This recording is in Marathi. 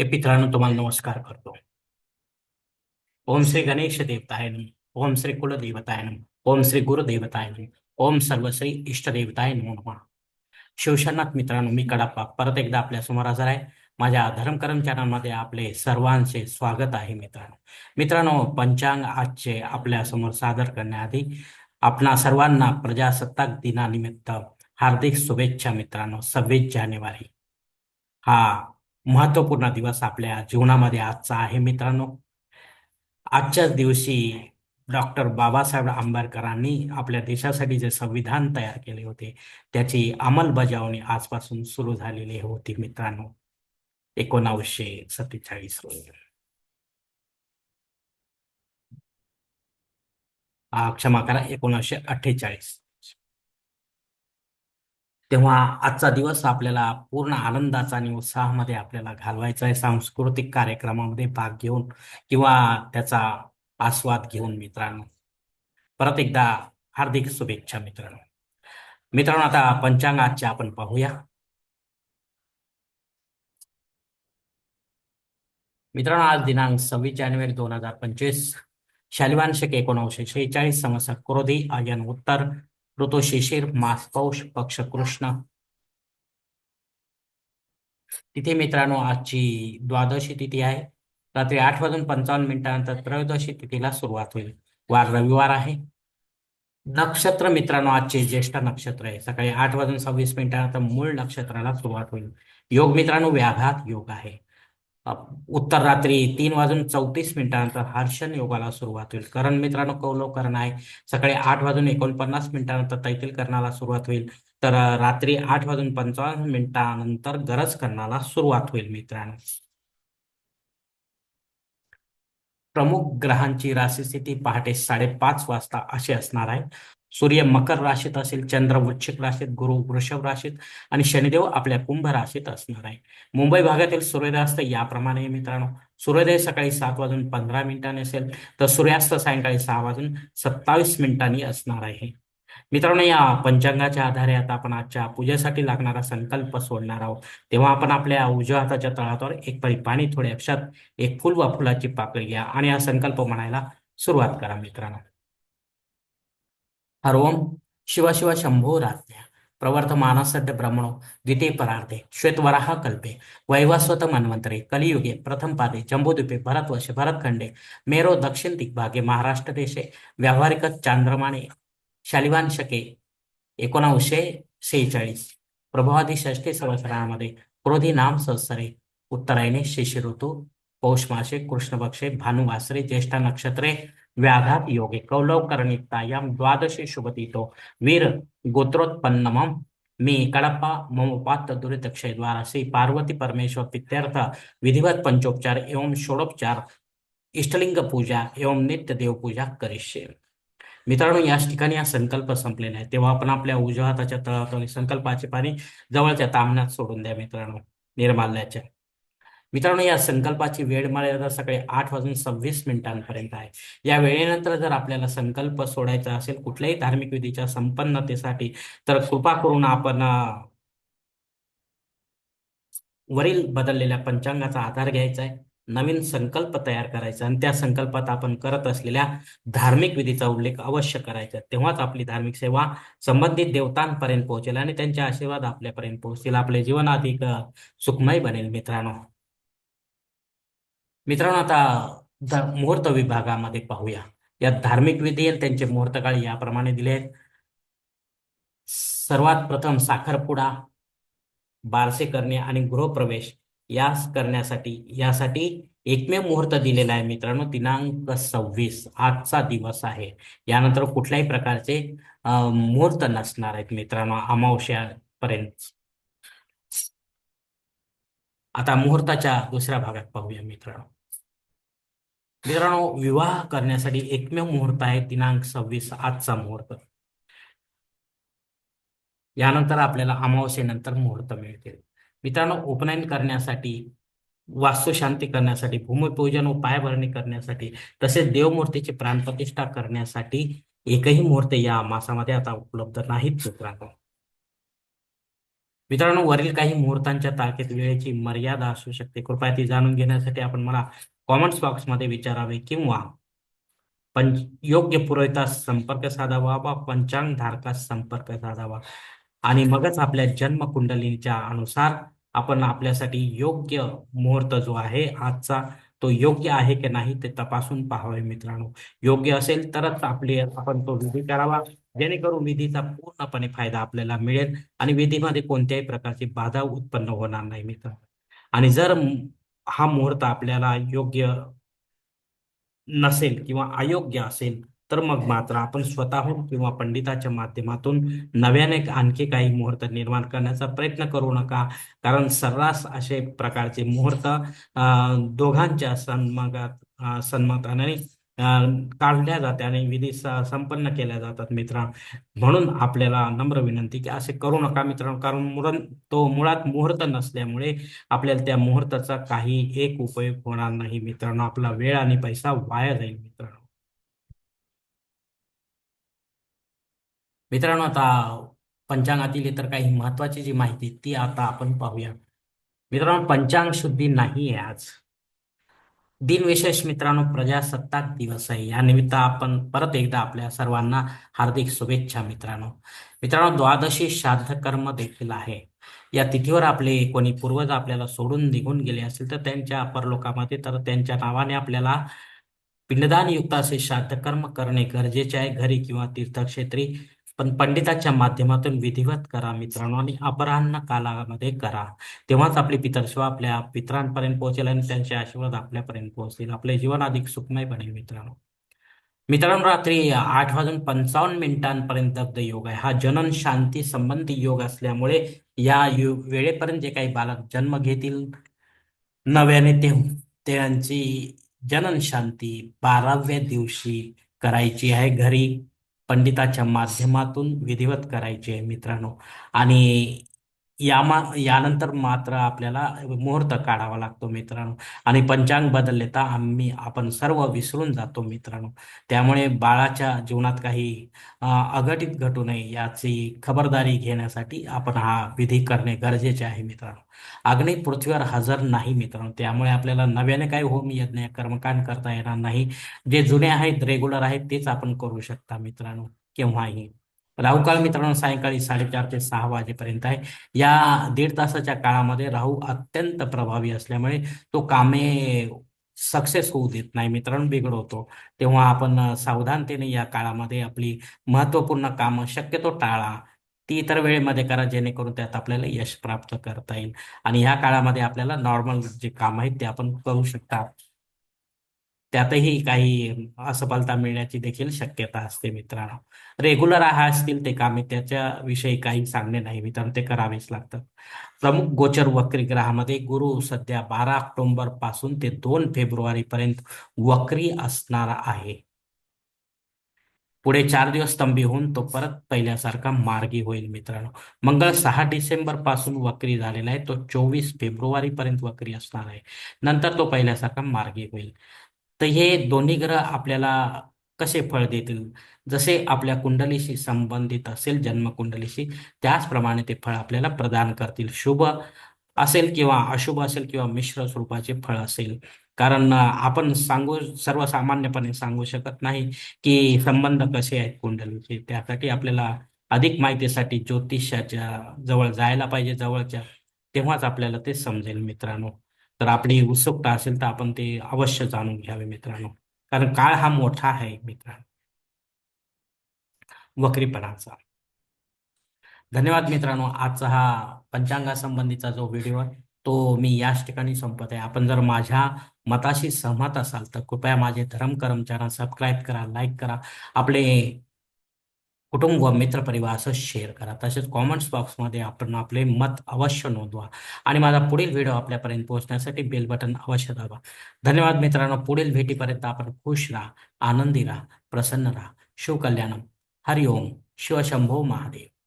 हे मित्रांनो तुम्हाला नमस्कार करतो. ओम श्री गणेश देवताय नम. ओम श्री कुलदेवताय नम. ओम श्री गुरुदेवताय नम. ओम सर्वश्री इष्टदेवताय नमो नमः. शिवशरणात मित्रांनो मी कडाप्पा. परत एकदा आपल्यासमोर हजर आहे. माझ्या धर्म चॅनलमध्ये आपले सर्वांचे स्वागत आहे मित्रांनो. मित्रांनो पंचांग आजचे आपल्यासमोर सादर करण्याआधी आपणा सर्वांना प्रजासत्ताक दिनानिमित्त हार्दिक शुभेच्छा मित्रांनो. सव्वीस जानेवारी हा महत्त्वपूर्ण दिवस आपल्या जीवनामध्ये आजचा आहे मित्रांनो. आजच्याच दिवशी डॉक्टर बाबासाहेब आंबेडकरांनी आपल्या देशासाठी जे संविधान तयार केले होते त्याची अंमलबजावणी आजपासून सुरू झालेली होती मित्रांनो. एकोणावीसशे सत्तेचाळीस रोजी. क्षमा करा एकोणीसशे अठ्ठेचाळीस. तेव्हा आजचा दिवस आपल्याला पूर्ण आनंदाचा आणि उत्साहामध्ये आपल्याला घालवायचा आहे. सांस्कृतिक कार्यक्रमामध्ये भाग घेऊन किंवा त्याचा आस्वाद घेऊन मित्रांनो. परत एकदा हार्दिक शुभेच्छा मित्रांनो. मित्रांनो आता पंचांग आजचे आपण पाहूया. मित्रांनो आज दिनांक सव्वीस जानेवारी दोन हजार पंचवीस. शालिवान एकोणविशे एकोणीसशे शेहेचाळीस संवत्सर क्रोधी आयन उत्तर. ऋतू शिशिर मास पौष पक्ष कृष्ण तिथे मित्रांनो आजची द्वादशी तिथी आहे. रात्री आठ वाजून पंचावन्न मिनिटानंतर त्रयोदशी तिथीला सुरुवात होईल. वार रविवार आहे. नक्षत्र मित्रांनो आजचे ज्येष्ठ नक्षत्र आहे. सकाळी आठ वाजून सव्वीस मिनिटानंतर मूळ नक्षत्राला सुरुवात होईल. योग मित्रांनो व्याघात योग आहे. उत्तर रात्री तीन वाजून चौतीस मिनिटानंतर हर्षण योगाला सुरुवात होईल. करण मित्रांनो कौलवकरण आहे. सकाळी आठ वाजून एकोणपन्नास मिनिटानंतर तैतील करणाला सुरुवात होईल. तर रात्री आठ वाजून पंचावन्न मिनिटानंतर गरज करण्याला सुरुवात होईल मित्रांनो. प्रमुख ग्रहांची राशी स्थिती पहाटे साडेपाच वाजता अशी असणार आहे. सूर्य मकर राशीत असेल चंद्र वृश्चिक राशीत गुरु वृषभ राशीत आणि शनिदेव आपल्या कुंभ राशीत असणार आहे. मुंबई भागातील सूर्योदयास्त याप्रमाणे मित्रांनो. सूर्योदय सकाळी सात वाजून पंधरा मिनिटांनी असेल तर सूर्यास्त सायंकाळी सहा वाजून सत्तावीस मिनिटांनी असणार आहे. मित्रांनो या पंचांगाच्या आधारे आता आपण आजच्या पूजेसाठी लागणारा संकल्प सोडणार आहोत. तेव्हा आपण आपल्या उजव्या हाताच्या तळावर एक परी पाणी थोडे अक्षात एक फुल वा फुलाची पाकळी घ्या आणि हा संकल्प म्हणायला सुरुवात करा मित्रांनो. हर ओम शिव शंभो राज्ञा. प्रवर्तमानसड्ड ब्रह्मणो द्वितीय परार्धे श्वेतवराह कल्पे. वैवस्वत मन्वंतरे कलियुगे प्रथम पादे जम्बूद्वीपे भरतवर्षे भरतखंडे. मेरो दक्षिण दिग्भागे महाराष्ट्र देशे. व्यावहारिक चांद्रमाने शालिवान शके एकोणावीसशे सेहेचाळीस. प्रभावादी षष्ठी संवत्सरामध्ये क्रोधी नाम संवत्सरे उत्तरायणे शिशिर ऋतू पौष मासे कृष्णपक्षे भानुवासरे ज्येष्ठ नक्षत्रे व्याघात योगे कौलवकरणितायाम द्वादशी शुभतीतो वीर गोत्रोत्पन्नमम मी कडप्पा मम पात्र दुरितक्षय द्वारा श्री पार्वती परमेश्वर पित्यर्थ विधिवत पंचोपचार एवं षोडोपचार इष्टलिंग पूजा एवं नित्य देवपूजा करिष्ये. मित्रांनो याच ठिकाणी हा संकल्प संपलेला आहे. तेव्हा आपण आपल्या उजव्या हाताच्या तळावर संकल्पाचे पाणी जवळच्या तांबण्यात सोडून द्या मित्रांनो निर्माल्याच्या. मित्रांनो या संकल्पाची वेळ मर्यादा सकाळी आठ वाजून सव्वीस मिनिटांपर्यंत आहे. या वेळेनंतर जर आपल्याला संकल्प सोडायचा असेल कुठल्याही धार्मिक विधीच्या संपन्नतेसाठी तर कृपा करून आपण वरील बदललेल्या पंचांगाचा आधार घ्यायचा आहे. नवीन संकल्प तयार करायचा आणि त्या संकल्पात आपण करत असलेल्या धार्मिक विधीचा उल्लेख अवश्य करायचा. तेव्हाच आपली धार्मिक सेवा संबंधित देवतांपर्यंत पोहोचेल आणि त्यांचे आशीर्वाद आपल्यापर्यंत पोहोचतील. आपले जीवन अधिक सुखमय बनेल मित्रांनो. मित्रांनो आता मुहूर्त विभागामध्ये पाहूया. या धार्मिक विधी आणि त्यांचे मुहूर्तकाळ याप्रमाणे दिले आहेत. सर्वात प्रथम साखरपुडा बारसे करणे आणि गृहप्रवेश. यास करण्यासाठी यासाठी एकमेव मुहूर्त दिलेला आहे मित्रांनो दिनांक सव्वीस आजचा दिवस आहे. यानंतर कुठल्याही प्रकारचे मुहूर्त नसणार आहेत मित्रांनो अमावश्यापर्यंत आता मुहूर्ताच्या दुसऱ्या भागात पाहूया मित्रांनो. मित्रांनो विवाह करण्यासाठी एकमेव मुहूर्त आहे दिनांक सव्वीस आजचा मुहूर्त. यानंतर आपल्याला अमावस्येनंतर मुहूर्त मिळतील. मित्रांनो उपनयन करण्यासाठी वास्तुशांती करण्यासाठी भूमिपूजन व पायभरणी करण्यासाठी तसेच देवमूर्तीची प्राणप्रतिष्ठा करण्यासाठी एकही मुहूर्त या मासामध्ये आता उपलब्ध नाहीत मित्रांनो. मित्रांनो वरील काही मुहूर्तांच्या तारखेत वेळेची मर्यादा असू शकते. कृपया ती जाणून घेण्यासाठी आपण मला कॉमेंट्स बॉक्समध्ये विचारावे किंवा पंच योग्य पुरोहितास संपर्क साधावा वा पंचांग धारकास संपर्क साधावा. आणि मगच आपल्या जन्म कुंडलीच्या अनुसार आपण आपल्यासाठी योग्य मुहूर्त जो आहे आजचा तो योग्य आहे की नाही ते तपासून पाहावे मित्रांनो. योग्य असेल तरच आपली आपण तो विधी करावा. जेणेकरून विधीचा पूर्णपणे फायदा आपल्याला मिळेल आणि विधीमध्ये कोणत्याही प्रकारची बाधा उत्पन्न होणार नाही मित्र आणि जर हा मुहूर्त आपल्याला योग्य नसेल किंवा अयोग्य असेल तर मग मात्र आपण स्वतःहून किंवा पंडिताच्या माध्यमातून नव्याने आणखी काही मुहूर्त निर्माण करण्याचा प्रयत्न करू नका. कारण सर्रास असे प्रकारचे मुहूर्त दोघांच्या सन्मागात सन्मताने काढल्या जाते आणि विधी संपन्न केल्या जातात मित्र. म्हणून आपल्याला नम्र विनंती की असे करू नका मित्रांनो कारण मुरण तो मुळात मुहूर्त नसल्यामुळे आपल्याला त्या मुहूर्ताचा काही एक उपयोग होणार नाही मित्रांनो. आपला वेळ आणि पैसा वाया जाईल मित्रांनो. मित्रांनो आता पंचांगातील इतर काही महत्वाची जी माहिती ती आता आपण पाहूया. मित्रांनो पंचांग शुद्धी नाही आहे आज. दिनविशेष मित्रांनो प्रजासत्ताक दिवस आहे. या निमित्त आपण परत एकदा आपल्या सर्वांना हार्दिक शुभेच्छा मित्रांनो. मित्रांनो द्वादशी श्राद्ध कर्म देखील आहे. या तिथीवर आपले कोणी पूर्वज आपल्याला सोडून निघून गेले असेल तर त्यांच्या परलोकामध्ये तर त्यांच्या नावाने आपल्याला पिंडदान युक्त असे श्राद्ध कर्म करणे गरजेचे आहे. घरी किंवा तीर्थक्षेत्री पण पंडिताच्या माध्यमातून विधिवत करा मित्रांनो आणि अपराह्न कालामध्ये करा. तेव्हाच आपली पितरसेवा आपल्या पितरांपर्यंत पोहोचेल आणि त्यांचे आशीर्वाद आपल्यापर्यंत पोहोचतील. आपले जीवन अधिक सुखमय बनेल मित्रांनो. मित्रांनो रात्री आठ वाजून पंचावन्न मिनिटांपर्यंत योग आहे. हा जनन शांती संबंधी योग असल्यामुळे या वेळेपर्यंत जे काही बालक जन्म घेतील नव्याने ते त्यांची जनन शांती बाराव्या दिवशी करायची आहे घरी. पंडिताच्या माध्यमातून विधिवत करायची आहे मित्रांनो. आणि या मा यानंतर मात्र आपल्याला मुहूर्त काढावा लागतो मित्रांनो. आणि पंचांग बदलले तर आम्ही आपण सर्व विसरून जातो मित्रांनो. त्यामुळे बाळाच्या जीवनात काही अघटित घटू नये याची खबरदारी घेण्यासाठी आपण हा विधी करणे गरजेचे आहे मित्रांनो. अग्नी पृथ्वीवर हजर नाही मित्रांनो. त्यामुळे आपल्याला नव्याने काही होम यज्ञ कर्मकांड करता येणार नाही. जे जुने आहेत रेग्युलर आहेत तेच आपण करू शकता मित्रांनो. केव्हाही. राहू काळ मित्रांनो सायंकाळी साडेचार ते सहा वाजेपर्यंत आहे. या दीड तासाच्या काळामध्ये राहू अत्यंत प्रभावी असल्यामुळे तो कामे सक्सेस होऊ देत नाही मित्रांनो बिघडवतो. तेव्हा आपण सावधानतेने या काळामध्ये आपली महत्त्वपूर्ण कामं शक्यतो टाळा. ती इतर वेळेमध्ये करा जेणेकरून त्यात आपल्याला यश प्राप्त करता येईल. आणि ह्या काळामध्ये आपल्याला नॉर्मल जे काम आहेत ते आपण करू शकता. त्यातही काही असफलता मिळण्याची देखील शक्यता असते मित्रांनो. रेग्युलर आहार असतील ते कामे त्याच्याविषयी काही सांगणे नाही मित्रांनो ते करावेच लागतात. प्रमुख गोचर वक्री ग्रहामध्ये गुरु सध्या बारा ऑक्टोबरपासून ते दोन फेब्रुवारी पर्यंत वक्री असणार आहे. पुढे चार दिवस स्तंभी होऊन तो परत पहिल्यासारखा मार्गी होईल मित्रांनो. मंगळ सहा डिसेंबरपासून वक्री झालेला आहे तो चोवीस फेब्रुवारी पर्यंत वक्री असणार आहे. नंतर तो पहिल्यासारखा मार्गी होईल. तर हे दोन्ही ग्रह आपल्याला कसे फळ देतील? जसे आपल्या कुंडलीशी संबंधित असेल जन्मकुंडलीशी त्याचप्रमाणे ते फळ आपल्याला प्रदान करतील. शुभ असेल किंवा अशुभ असेल किंवा मिश्र स्वरूपाचे फळ असेल. कारण आपण सांगू सर्वसामान्यपणे सांगू शकत नाही की संबंध कसे आहेत कुंडलीचे. त्यासाठी आपल्याला अधिक माहितीसाठी ज्योतिषाच्या जवळ जायला पाहिजे जवळच्या. तेव्हाच आपल्याला ते समजेल मित्रांनो. तर आपली उत्सुकता असेल तर आपण ते अवश्य जाणून घ्यावे मित्रांनो. कारण काळ हा मोठा आहे मित्रांनो. वक्रीपणाचा. धन्यवाद मित्रांनो. आजचा हा पंचांगासंबंधीचा जो व्हिडिओ आहे तो मी याच ठिकाणी संपत आहे. आपण जर माझ्या मताशी सहमत असाल तर कृपया माझे धर्म कर्मचारा सबस्क्राईब करा लाईक करा. आपले कुटुंब व मित्रपरिवार असं शेअर करा. तसेच कॉमेंट्स बॉक्समध्ये आपण आपले मत अवश्य नोंदवा. आणि माझा पुढील व्हिडिओ आपल्यापर्यंत पोहोचण्यासाठी बेल बटन अवश्य दाबा. धन्यवाद मित्रांनो. पुढील भेटीपर्यंत आपण खुश राहा आनंदी राहा प्रसन्न राहा. शिवकल्याणम हरिओम. शिवशंभो महादेव.